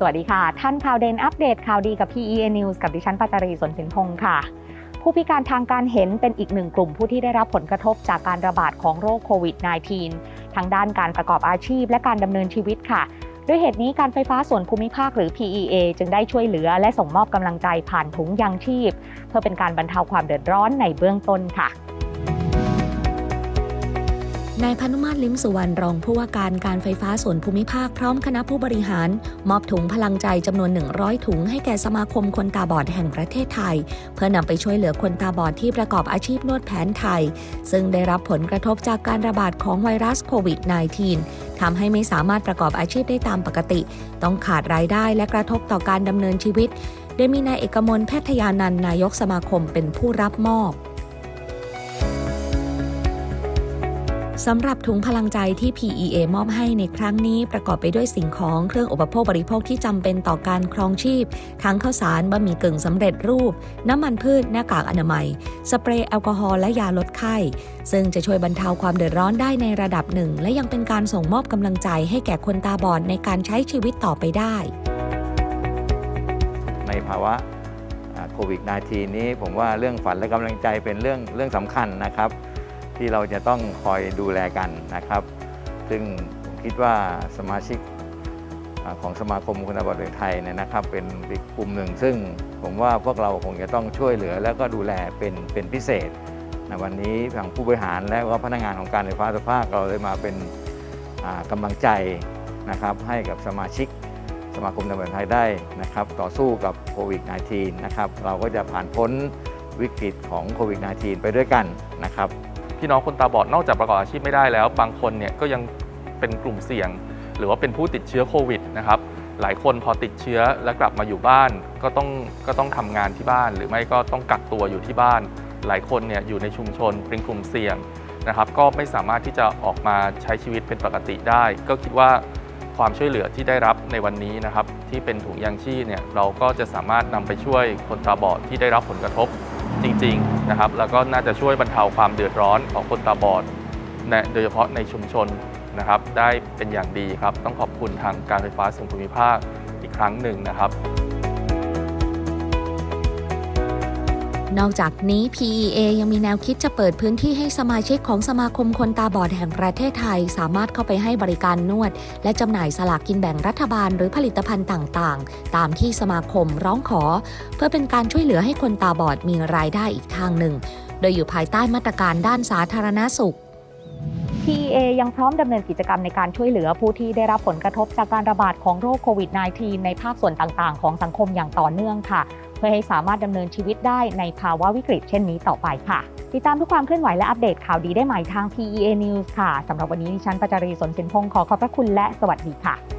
สวัสดีค่ะ ท่านข่าวเด่นอัปเดตข่าวดีกับ PEA News กับดิฉันปัจจารีสนสินพงศ์ค่ะ ผู้พิการทางการเห็นเป็นอีกหนึ่งกลุ่มผู้ที่ได้รับผลกระทบจากการระบาดของโรคโควิด -19 ทั้งด้านการประกอบอาชีพและการดำเนินชีวิตค่ะ ด้วยเหตุนี้การไฟฟ้าส่วนภูมิภาคหรือ PEA จึงได้ช่วยเหลือและส่งมอบกำลังใจผ่านถุงยางชีพ เพื่อเป็นการบรรเทาความเดือดร้อนในเบื้องต้นค่ะ นายพานุมาตรลิมสุวรรณรองผู้ว่าการการไฟฟ้าส่วนภูมิภาคพร้อมคณะผู้บริหาร มอบถุงพลังใจจำนวน 100 ถุงให้แก่สมาคมคนตาบอดแห่งประเทศไทย เพื่อนำไปช่วยเหลือคนตาบอดที่ประกอบอาชีพนวดแผนไทย ซึ่งได้รับผลกระทบจากการระบาดของไวรัสโควิด -19 ทำให้ไม่สามารถประกอบอาชีพได้ตามปกติ ต้องขาดรายได้และกระทบต่อการดำเนินชีวิต โดยมีนายเอกมลแพทยานันนายกสมาคมเป็นผู้รับมอบ สำหรับถุงพลังใจที่ PEA มอบให้ในครั้งนี้ประกอบไปด้วยสิ่งของเครื่องอุปโภคบริโภคที่จำเป็นต่อการครองชีพ ทั้งข้าวสารบะหมี่กึ่งสำเร็จรูป น้ำมันพืช หน้ากากอนามัย สเปรย์แอลกอฮอล์และยาลดไข้ ซึ่งจะช่วยบรรเทาความเดือดร้อนได้ในระดับหนึ่ง และยังเป็นการส่งมอบกำลังใจให้แก่คนตาบอดในการใช้ชีวิตต่อไปได้ ในภาวะโควิด -19 นี้ผมว่าเรื่องฝันและกำลังใจเป็นเรื่องเรื่องสำคัญนะครับ ที่เราจะต้องคอยดูแลกันนะครับ ซึ่งผมคิดว่าสมาชิกของสมาคมคนตาบอดแห่งไทยเนี่ยนะครับ เป็นอีกกลุ่มหนึ่ง ซึ่งผมว่าพวกเราคงจะต้องช่วยเหลือ แล้วก็ดูแลเป็นเป็นพิเศษในวันนี้ทางผู้บริหารและก็พนักงานของการไฟฟ้าส่วนภาคเราเลยมาเป็นอ่ากำลังใจนะครับให้กับสมาชิกสมาคมตำรวจไทยได้นะครับ ต่อสู้กับโควิด -19 นะครับ เราก็จะผ่านพ้นวิกฤตของโควิด -19 ไปด้วยกันนะครับ พี่น้องคนตาบอดนอกจากประกอบอาชีพไม่ได้แล้ว บางคนเนี่ยก็ยังเป็นกลุ่มเสี่ยง หรือว่าเป็นผู้ติดเชื้อโควิดนะครับหลายคนพอติดเชื้อแล้วกลับมาอยู่บ้านก็ต้องก็ต้องทำงานที่บ้าน หรือไม่ก็ต้องกักตัวอยู่ที่บ้าน หลายคนเนี่ยอยู่ในชุมชนเป็นกลุ่มเสี่ยงนะครับ ก็ไม่สามารถที่จะออกมาใช้ชีวิตเป็นปกติได้ ก็คิดว่าความช่วยเหลือที่ได้รับในวันนี้นะครับ ที่เป็นถุงยางชีพเนี่ยเราก็จะสามารถนำไปช่วยคนตาบอดที่ได้รับผลกระทบ จริงๆนะครับแล้วก็น่าจะช่วยบรรเทาความเดือดร้อนของคนตาบอดในโดยเฉพาะในชุมชนนะครับได้เป็นอย่างดีครับ ต้องขอบคุณทางการไฟฟ้าส่วนภูมิภาคอีกครั้งหนึ่งนะครับ นอกจากนี้ PEA ยังมีแนวคิดจะเปิดพื้นที่ให้สมาชิกของสมาคมคนตาบอดแห่งประเทศไทย สามารถเข้าไปให้บริการนวด และจำหน่ายสลากกินแบ่งรัฐบาลหรือผลิตภัณฑ์ต่างๆ ตามที่สมาคมร้องขอ เพื่อเป็นการช่วยเหลือให้คนตาบอดมีรายได้อีกทางหนึ่ง โดยอยู่ภายใต้มาตรการด้านสาธารณสุข TEA ยังพร้อมดำเนินกิจกรรมในการช่วยเหลือผู้ที่ได้รับผลกระทบจากการระบาดของโรคโควิด -19 ในภาคส่วนต่างๆ ของสังคมอย่างต่อเนื่องค่ะ เพื่อให้สามารถดำเนินชีวิตได้ในภาวะวิกฤตเช่นนี้ต่อไปค่ะ ติดตามทุกความเคลื่อนไหวและอัปเดตข่าวดีได้ใหม่ทาง TEA News ค่ะสำหรับวันนี้ดิฉันปัจจารีสนสินพงศ์ขอขอบพระคุณและสวัสดีค่ะ